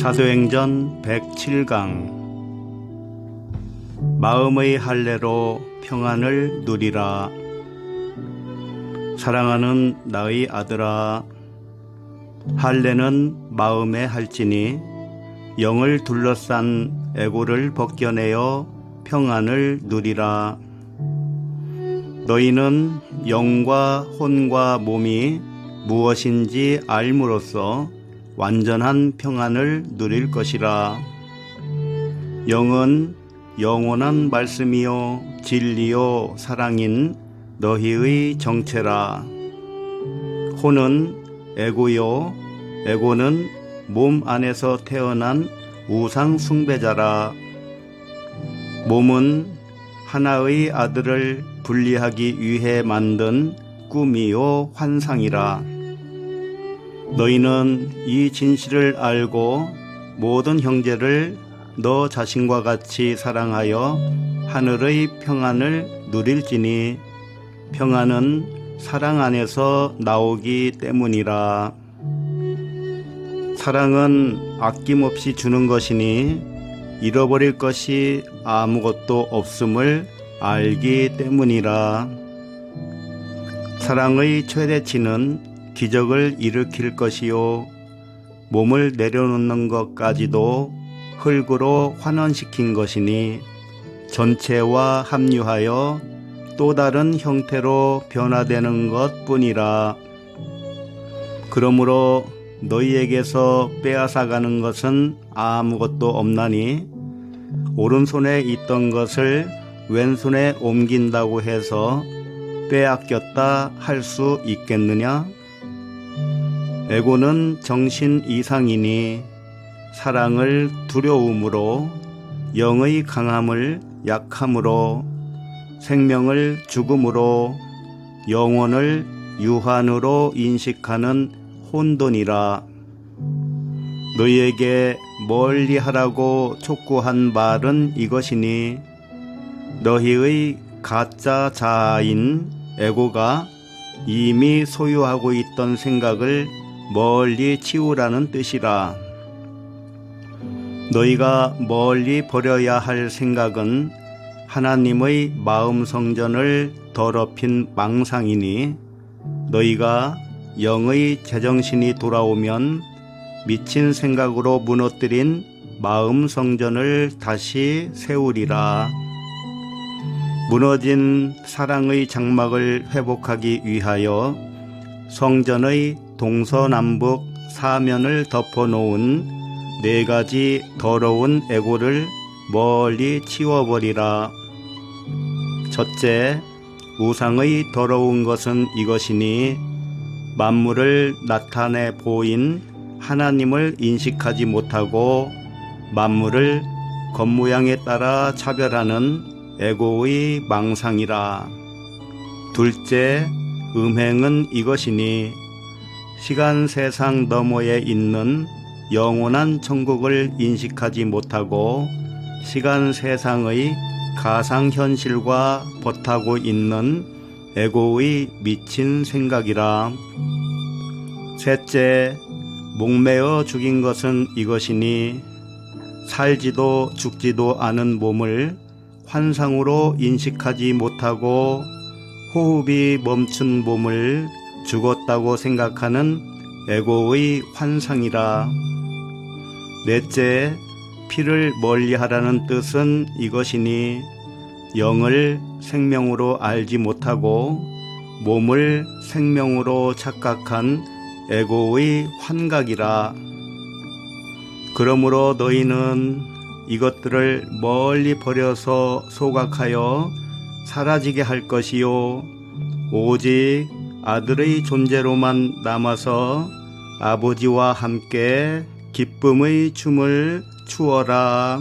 사도행전 107강. 마음의 할례로 평안을 누리라. 사랑하는 나의 아들아 할례는 마음에 할지니 영을 둘러싼 애고를 벗겨내어 평안을 누리라. 너희는 영과 혼과 몸이 무엇인지 알므로써 완전한 평안을 누릴 것이라. 영은 영원한 말씀이요 진리요 사랑인 너희의 정체라. 혼은 에고요 에고는 몸 안에서 태어난 우상 숭배자라. 몸은 하나의 아들을 분리하기 위해 만든 꿈이요 환상이라. 너희는 이 진실을 알고 모든 형제를 너 자신과 같이 사랑하여 하늘의 평안을 누릴지니 평안은 사랑 안에서 나오기 때문이라. 사랑은 아낌없이 주는 것이니 잃어버릴 것이 아무것도 없음을 알기 때문이라. 사랑의 최대치는 기적을 일으킬 것이요. 몸을 내려놓는 것까지도 흙으로 환원시킨 것이니 전체와 합류하여 또 다른 형태로 변화되는 것 뿐이라. 그러므로 너희에게서 빼앗아가는 것은 아무것도 없나니 오른손에 있던 것을 왼손에 옮긴다고 해서 빼앗겼다 할 수 있겠느냐? 에고는 정신 이상이니 사랑을 두려움으로 영의 강함을 약함으로 생명을 죽음으로 영혼을 유한으로 인식하는 혼돈이라. 너희에게 멀리 하라고 촉구한 말은 이것이니 너희의 가짜 자아인 에고가 이미 소유하고 있던 생각을 멀리 치우라는 뜻이라. 너희가 멀리 버려야 할 생각은 하나님의 마음 성전을 더럽힌 망상이니 너희가 영의 제정신이 돌아오면 미친 생각으로 무너뜨린 마음 성전을 다시 세우리라. 무너진 사랑의 장막을 회복하기 위하여 성전의 동서남북 사면을 덮어놓은 네 가지 더러운 애고를 멀리 치워버리라. 첫째, 우상의 더러운 것은 이것이니 만물을 나타내 보인 하나님을 인식하지 못하고 만물을 겉모양에 따라 차별하는 에고의 망상이라. 둘째, 음행은 이것이니 시간 세상 너머에 있는 영원한 천국을 인식하지 못하고 시간 세상의 가상 현실과 버타고 있는 에고의 미친 생각이라. 셋째, 목매어 죽인 것은 이것이니 살지도 죽지도 않은 몸을 환상으로 인식하지 못하고 호흡이 멈춘 몸을 죽었다고 생각하는 에고의 환상이라. 넷째, 피를 멀리 하라는 뜻은 이것이니 영을 생명으로 알지 못하고 몸을 생명으로 착각한 에고의 환각이라. 그러므로 너희는 이것들을 멀리 버려서 소각하여 사라지게 할 것이요. 오직 아들의 존재로만 남아서 아버지와 함께 기쁨의 춤을 추어라.